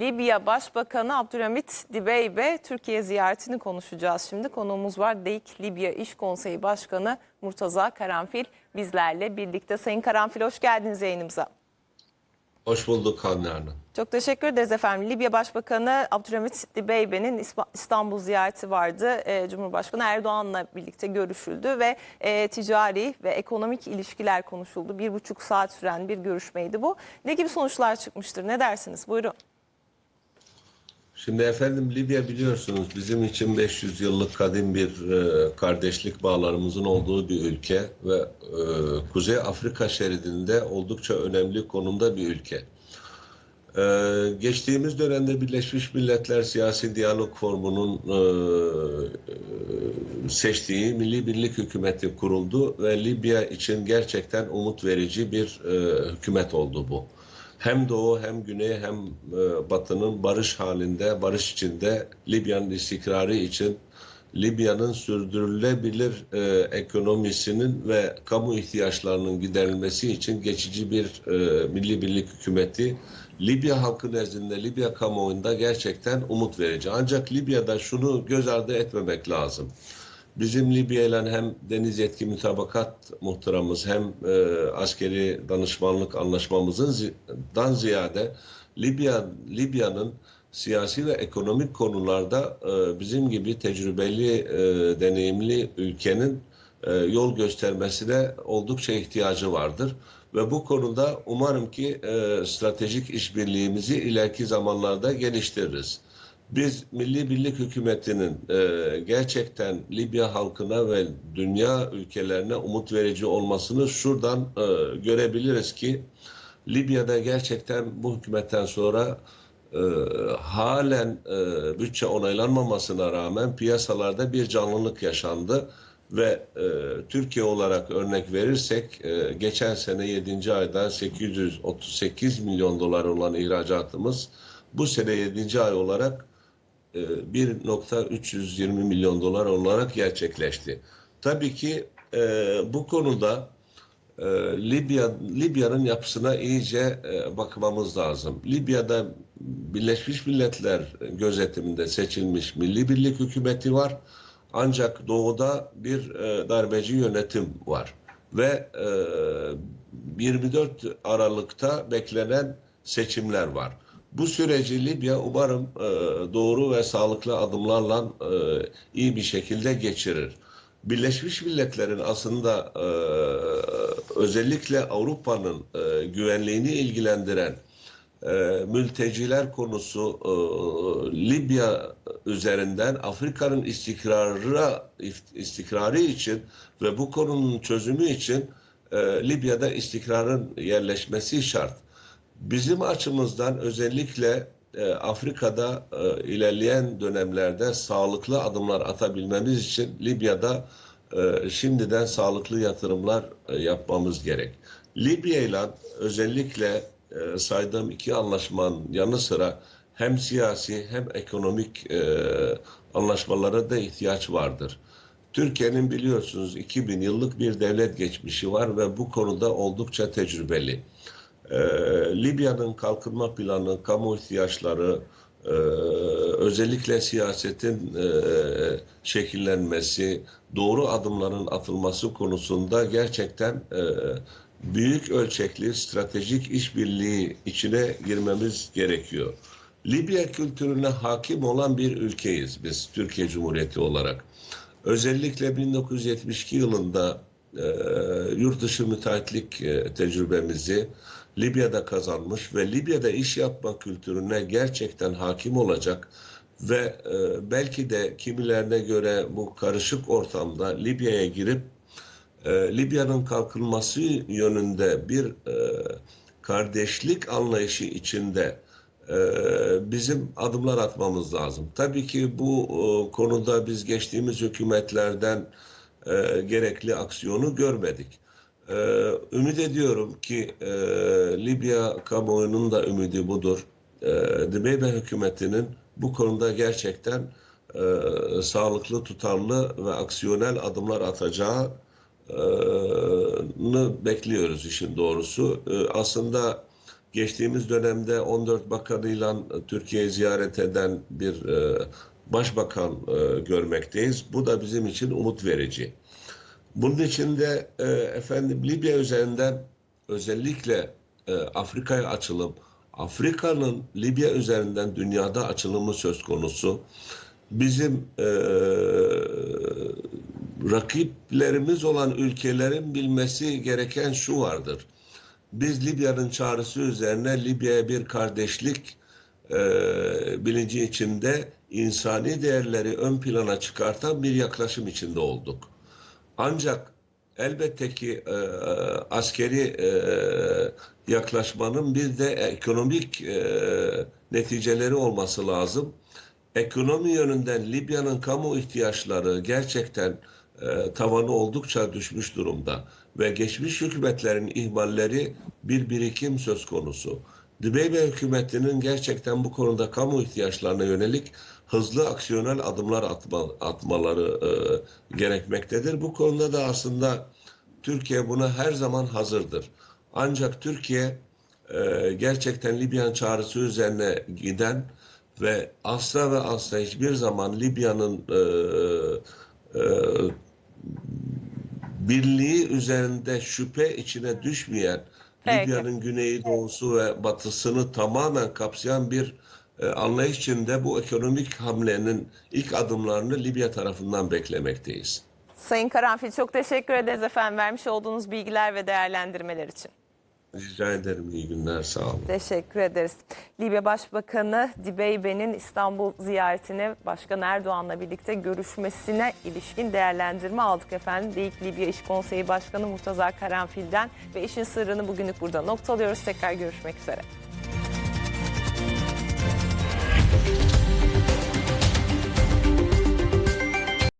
Libya Başbakanı Abdülhamit Dibeybe Türkiye ziyaretini konuşacağız şimdi. Konuğumuz var DEİK Libya İş Konseyi Başkanı Murtaza Karanfil bizlerle birlikte. Sayın Karanfil hoş geldiniz yayınımıza. Hoş bulduk Hande Hanım. Çok teşekkür ederiz efendim. Libya Başbakanı Abdülhamit Dibeybe'nin İstanbul ziyareti vardı. Ee, Cumhurbaşkanı Erdoğan'la birlikte görüşüldü ve e, ticari ve ekonomik ilişkiler konuşuldu. Bir buçuk saat süren bir görüşmeydi bu. Ne gibi sonuçlar çıkmıştır? Ne dersiniz? Buyurun. Şimdi efendim Libya biliyorsunuz bizim için 500 yıllık kadim bir e, kardeşlik bağlarımızın olduğu bir ülke ve e, Kuzey Afrika şeridinde oldukça önemli konumda bir ülke. E, geçtiğimiz dönemde Birleşmiş Milletler Siyasi Diyalog Formu'nun e, e, seçtiği Milli Birlik Hükümeti kuruldu ve Libya için gerçekten umut verici bir e, hükümet oldu bu. Hem Doğu hem Güney hem e, Batı'nın barış halinde, barış içinde Libya'nın istikrarı için Libya'nın sürdürülebilir e, ekonomisinin ve kamu ihtiyaçlarının giderilmesi için geçici bir e, milli birlik hükümeti Libya halkı nezdinde, Libya kamuoyunda gerçekten umut verici. Ancak Libya'da şunu göz ardı etmemek lazım. Bizim Libya ile hem deniz yetki mütabakat muhtıramız hem e, askeri danışmanlık anlaşmamızdan ziyade Libya Libya'nın siyasi ve ekonomik konularda e, bizim gibi tecrübeli, e, deneyimli ülkenin e, yol göstermesine oldukça ihtiyacı vardır. Ve bu konuda umarım ki e, stratejik işbirliğimizi ileriki zamanlarda geliştiririz. Biz Milli Birlik Hükümeti'nin e, gerçekten Libya halkına ve dünya ülkelerine umut verici olmasını şuradan e, görebiliriz ki Libya'da gerçekten bu hükümetten sonra e, halen e, bütçe onaylanmamasına rağmen piyasalarda bir canlılık yaşandı ve e, Türkiye olarak örnek verirsek e, geçen sene 7. ayda 838 milyon dolar olan ihracatımız bu sene 7. ay olarak 1.320 milyon dolar olarak gerçekleşti. Tabii ki e, bu konuda e, Libya Libya'nın yapısına iyice e, bakmamız lazım. Libya'da Birleşmiş Milletler gözetiminde seçilmiş Milli Birlik Hükümeti var. Ancak doğuda bir e, darbeci yönetim var ve e, 24 Aralık'ta beklenen seçimler var. Bu süreci Libya umarım e, doğru ve sağlıklı adımlarla e, iyi bir şekilde geçirir. Birleşmiş Milletler'in aslında e, özellikle Avrupa'nın e, güvenliğini ilgilendiren e, mülteciler konusu e, Libya üzerinden Afrika'nın istikrarı istikrarı için ve bu konunun çözümü için e, Libya'da istikrarın yerleşmesi şart. Bizim açımızdan özellikle e, Afrika'da e, ilerleyen dönemlerde sağlıklı adımlar atabilmemiz için Libya'da e, şimdiden sağlıklı yatırımlar e, yapmamız gerek. Libya ile özellikle e, saydığım iki anlaşmanın yanı sıra hem siyasi hem ekonomik e, anlaşmalara da ihtiyaç vardır. Türkiye'nin biliyorsunuz 2000 yıllık bir devlet geçmişi var ve bu konuda oldukça tecrübeli. Ee, Libya'nın kalkınma planı, kamu ihtiyaçları, e, özellikle siyasetin e, şekillenmesi, doğru adımların atılması konusunda gerçekten e, büyük ölçekli stratejik işbirliği içine girmemiz gerekiyor. Libya kültürüne hakim olan bir ülkeyiz biz Türkiye Cumhuriyeti olarak. Özellikle 1972 yılında e, yurt dışı müteahhitlik e, tecrübemizi Libya'da kazanmış ve Libya'da iş yapma kültürüne gerçekten hakim olacak ve e, belki de kimilerine göre bu karışık ortamda Libya'ya girip e, Libya'nın kalkınması yönünde bir e, kardeşlik anlayışı içinde e, bizim adımlar atmamız lazım. Tabii ki bu e, konuda biz geçtiğimiz hükümetlerden e, gerekli aksiyonu görmedik. E, ümit ediyorum ki e, Libya kamuoyunun da ümidi budur. E, Dibeybe hükümetinin bu konuda gerçekten e, sağlıklı, tutarlı ve aksiyonel adımlar atacağı e, bekliyoruz işin doğrusu. E, aslında geçtiğimiz dönemde 14 bakanıyla Türkiye'yi ziyaret eden bir e, başbakan e, görmekteyiz. Bu da bizim için umut verici. Bunun için de e, efendim Libya üzerinden özellikle e, Afrika'ya açılım, Afrika'nın Libya üzerinden dünyada açılımı söz konusu. Bizim e, rakiplerimiz olan ülkelerin bilmesi gereken şu vardır. Biz Libya'nın çağrısı üzerine Libya'ya bir kardeşlik e, bilinci içinde insani değerleri ön plana çıkartan bir yaklaşım içinde olduk. Ancak elbette ki e, askeri e, yaklaşmanın bir de ekonomik e, neticeleri olması lazım. Ekonomi yönünden Libya'nın kamu ihtiyaçları gerçekten e, tavanı oldukça düşmüş durumda ve geçmiş hükümetlerin ihmalleri bir birikim söz konusu. Dibeybe hükümetinin gerçekten bu konuda kamu ihtiyaçlarına yönelik hızlı aksiyonel adımlar atma, atmaları e, gerekmektedir. Bu konuda da aslında Türkiye buna her zaman hazırdır. Ancak Türkiye e, gerçekten Libya'nın çağrısı üzerine giden ve asla ve asla hiçbir zaman Libya'nın e, e, birliği üzerinde şüphe içine düşmeyen. Libya'nın güneyi, doğusu ve batısını tamamen kapsayan bir e, anlayış içinde bu ekonomik hamlenin ilk adımlarını Libya tarafından beklemekteyiz. Sayın Karanfil çok teşekkür ederiz efendim vermiş olduğunuz bilgiler ve değerlendirmeler için. Rica ederim. İyi günler. Sağ olun. Teşekkür ederiz. Libya Başbakanı Dibeybe'nin İstanbul ziyaretine Başkan Erdoğan'la birlikte görüşmesine ilişkin değerlendirme aldık efendim. Deyik Libya İş Konseyi Başkanı Murtaza Karanfil'den ve işin sırrını bugünlük burada noktalıyoruz. Tekrar görüşmek üzere.